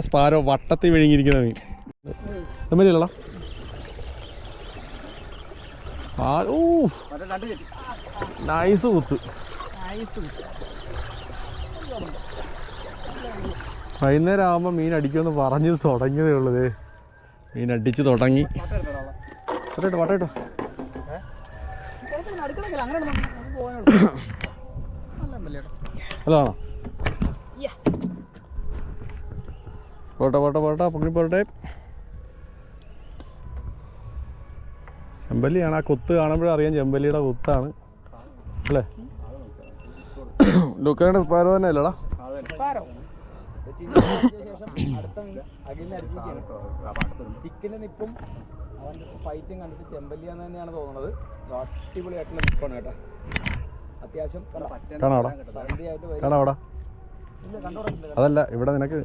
Sparrow വട്ടത്തിൽ വിഴുങ്ങിയിരിക്കുന്ന മീൻ തമ്മിലല്ലടാ. ഓ nice കുത്ത്. വൈകുന്നേരം ആകുമ്പോൾ മീൻ അടിക്കുമെന്ന് പറഞ്ഞു തുടങ്ങിയതേ ഉള്ളത് മീൻ അടിച്ച് തുടങ്ങി. വട്ടട്ടോ വട്ടട്ടോ ഹലോ. ആണോ പോട്ടെ പോട്ടെ പോട്ടെ പൊങ്ങി പോട്ടെ. ചെമ്പല്ലിയാണ്. ആ കുത്ത് കാണുമ്പോഴറിയാം ചെമ്പല്ലിയുടെ കുത്താണ്. അല്ലേ? ലുക്കയുടെ സ്പാരോ തന്നെ അല്ലടാ. ചിക്കന് നിപ്പും അവന്റെ ഫൈറ്റും കണ്ടിട്ട് ചെമ്പല്ലിയാന്ന് തന്നെയാണ് തോന്നുന്നത്. അടിപൊളിയായിട്ടുള്ള നിപ്പാണ് കേട്ടോ. അത്യാവശ്യം അതല്ല ഇവിടെ നിനക്ക്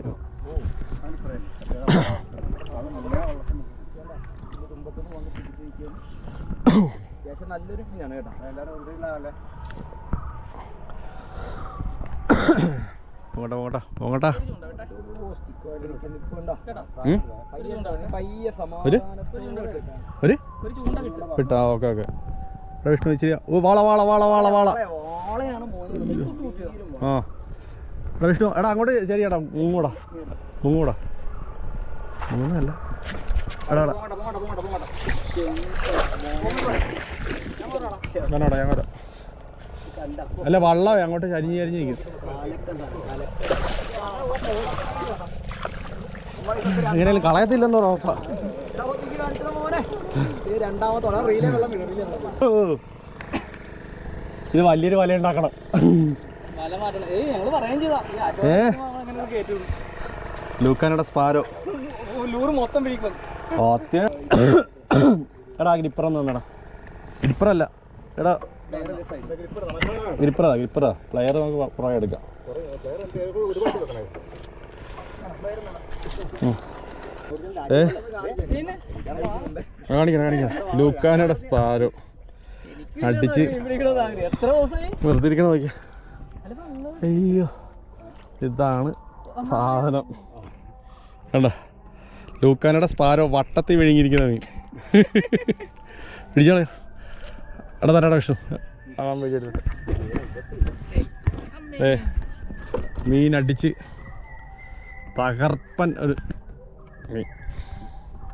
നല്ലൊരു മീനാണ് കേട്ടോ പോകട്ടെ. ഒരു? Okay okay. ഇവിടെ വിഷ്ണു ഇച്ചിരി ഓ വാള വാള വാള വാള വാള. ആ. എടാ വിഷ്ണു എടാ അങ്ങോട്ട് ശരി ഏടാ മുങ്ങൂടാ മുങ്ങൂടാ. ഞാനോടാ ഞങ്ങോട്ട് അല്ല വള്ളാവ അങ്ങോട്ട് ചരിഞ്ഞ് ചരിഞ്ഞിരിക്കും എങ്ങനെയാലും കളയത്തില്ലെന്ന് ഉറപ്പാ. ഇത് വലിയൊരു വല ഉണ്ടാക്കണം. ലൂക്കാനയുടെ സ്പാരോ. ലൂറ് മൊത്തം പിടിക്കും. സത്യം എടാ ഗ്രിപ്പറൊന്നും തന്നെടാ ഗ്രിപ്പറല്ല എടാ ഗ്രിപ്പറാ ഗ്രിപ്പറാ പ്ലെയർ നമുക്ക് പുറകെ എടുക്കാം. ഏ? കാണിക്കണം കാണിക്കണം. ലൂക്കാനയുടെ സ്പാരോ. അടിച്ച്. വെറുതെ ഇരിക്കണ നോക്കിയാ. അയ്യോ. ഇതാണ് സാധനം. കണ്ട? ലൂക്കാനയുടെ സ്പാരോ വട്ടത്തിൽ വിഴുങ്ങിയിരിക്കുന്ന മീൻ പിടിച്ചോളെ. എടാ തരാടാ വിഷ്ണു. ആകാൻ ഏ മീൻ അടിച്ച് തകർപ്പൻ ഒരു മീൻ.